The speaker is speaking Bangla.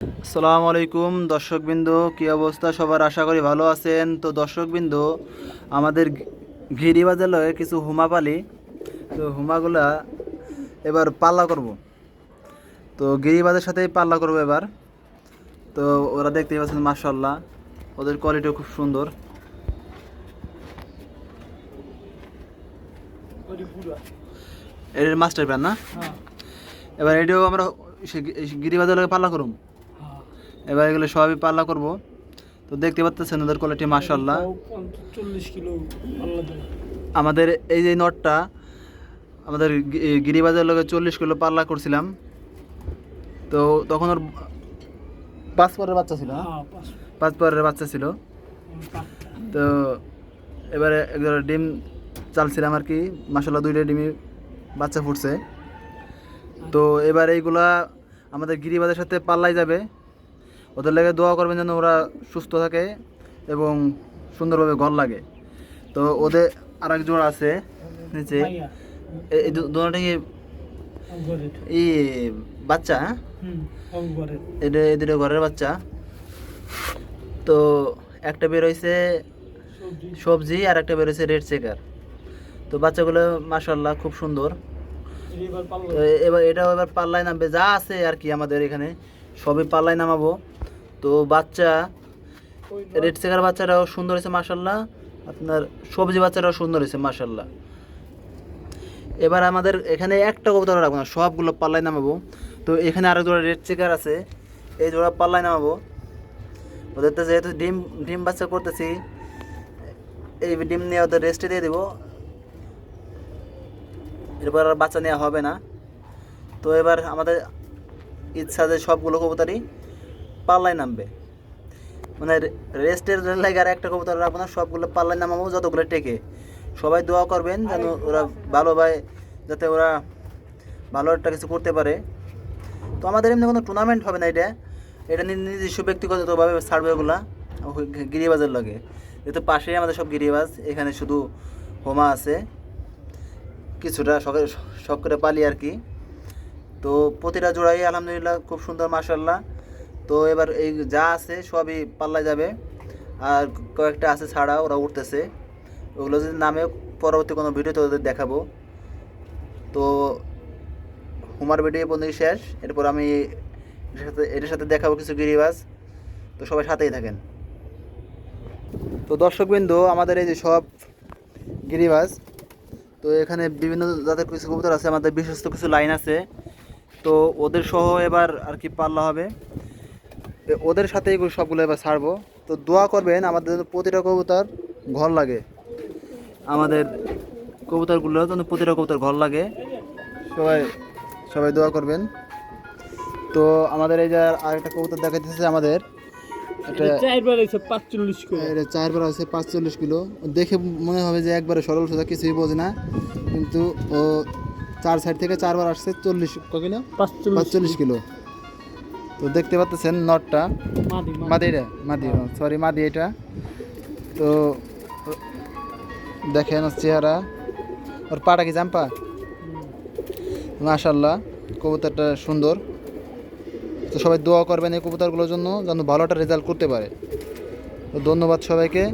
আসসালামু আলাইকুম দর্শকবৃন্দ কি অবস্থা? সবার আশা করি ভালো আছেন। তো দর্শকবৃন্দ আমাদের ঘিরিবাজার লয়ে কিছু হুমা পালি তো হুমাগুলা এবার পাল্লা করব। তো গিরিবাজের সাথেই পাল্লা করব এবার। তো ওরা দেখতেই পাচ্ছেন মার্শাল্লাহ ওদের কোয়ালিটিও খুব সুন্দর। এর মাস্টার প্যান না? এবার এটাও আমরা গিরিবাজার লগে পাল্লা করুম। এবার এগুলো সবই পাল্লা করব। তো দেখতে পাচ্ছেন ওদের কোয়ালিটি কিলো আমাদের এই যে নটটা আমাদের গিরিবাজার লগে চল্লিশ কিলো পাল্লা করছিলাম। তো তখন ওর পাঁচ পরের বাচ্চা ছিল না? হ্যাঁ পাঁচ পরের। বাচ্চা ছিল। তো এবারে একজোড়া ডিম চালছিলাম আর কি। মাসাল্লাহ দুইটা ডিমই বাচ্চা ফুটছে। তো এবার এইগুলা আমাদের গিরিবাজের সাথে পাল্লাই যাবে। ওদের লেগে দোয়া করবেন যেন ওরা সুস্থ থাকে এবং সুন্দরভাবে ঘর লাগে। তো ওদের আর এক জোড়া আছে নিচে। এই দু- দুটোটা কি এই বাচ্চা? এটা এদের ঘরের বাচ্চা। তো একটা বের হয়েছে সবজি। আর একটা বের হয়েছে রেড চেকার। তো বাচ্চাগুলো মাসাল্লাহ খুব সুন্দর। তো এবার এটাও এবার পাল্লায় নামবে। যা আছে আর কি আমাদের এখানে সবই পাল্লায় নামাবো। তো বাচ্চা, রেড চেকার বাচ্চাটাও সুন্দর হয়েছে মাসাল্লাহ আপনার সবজি বাচ্চাটাও সুন্দর হয়েছে মাসাল্লাহ এবার আমাদের এখানে একটা কবুতর রাখব না, সবগুলো পাল্লায় নামাবো। তো এখানে আরও জোড়া রেড চেকার আছে, এই জোড়া পাল্লায় নামাবো। ওদের তো যেহেতু ডিম ডিম বাচ্চা করতেছি, এই ডিম নিয়ে ওদের রেস্টে দিয়ে দেবো। এরপর আর বাচ্চা নেওয়া হবে না। তো এবার আমাদের ইচ্ছা যে সবগুলো কবুতরই পাল্লায় নামবে। মানে রেস্টের লাগে আর একটা কবুতর রাখব না সবগুলো পাল্লায় নামাবো যতগুলো টেকে। সবাই দোয়া করবেন যেন ওরা ভালোভাবে যাতে ওরা ভালো একটা কিছু করতে পারে। তো আমাদের এমনি কোনো টুর্নামেন্ট হবে না এটা। এটা নিজস্ব ব্যক্তিগতভাবে ছাড়বে ওগুলা গিরিবাজের লগে। যেহেতু পাশেই আমাদের সব গিরিবাজ এখানে শুধু হোমা আছে। কিছুটা শখের শখ করে পালি আর কি। তো প্রতিটা জোড়াই আলহামদুলিল্লাহ খুব সুন্দর মাসাল্লাহ তো এবার এই যা আছে সবই পাল্লা যাবে। আর কয়েকটা আছে ছাড়া ওরা উঠতেছে। ওগুলো যদি নামে পরবর্তী কোনো ভিডিওতে ওদের দেখাবো। তো হুমার ভিডিও বন্ধু শেষ। এরপর আমি এটার সাথে এটার সাথে দেখাবো কিছু গিরিবাজ। তো সবাই সাথেই থাকেন। তো দর্শকবৃন্দ, আমাদের এই যে সব গিরিবাজ, তো এখানে বিভিন্ন জাতের কিছু কবুতর আছে, আমাদের বিশ্বস্ত কিছু লাইন আছে। তো ওদের সহ এবার আর কি পাল্লা হবে। ওদের সাথে এগুলো সবগুলো এবার ছাড়বো। তো দোয়া করবেন আমাদের প্রতিটা কবুতর ঘর লাগে। আমাদের কবুতরগুলো যেন প্রতিটা কবুতর ঘর লাগে। সবাই সবাই দোয়া করবেন। তো আমাদের এই যে আরেকটা কবুতর দেখাইতেছে আমাদের। চারবার আছে পাঁচচল্লিশ কিলো। দেখে মনে হবে যে একবারে সরল সোজা কিছুই বোঝে না। কিন্তু ও চার সাইড থেকে চারবার আসছে চল্লিশ কিলো? পাঁচচল্লিশ কিলো। তো দেখতে পাচ্ছেন নটটা। মাদি মাদি। মাদি সরি মাদি এটা। তো দেখেন ওর চেহারা। ওর পাটা কি জাম্পা? মাশাল্লাহ কবুতরটা সুন্দর। তো সবাই দোয়া করবেন এই কবুতরগুলোর জন্য যেন ভালো একটা রেজাল্ট করতে পারে। তো ধন্যবাদ সবাইকে।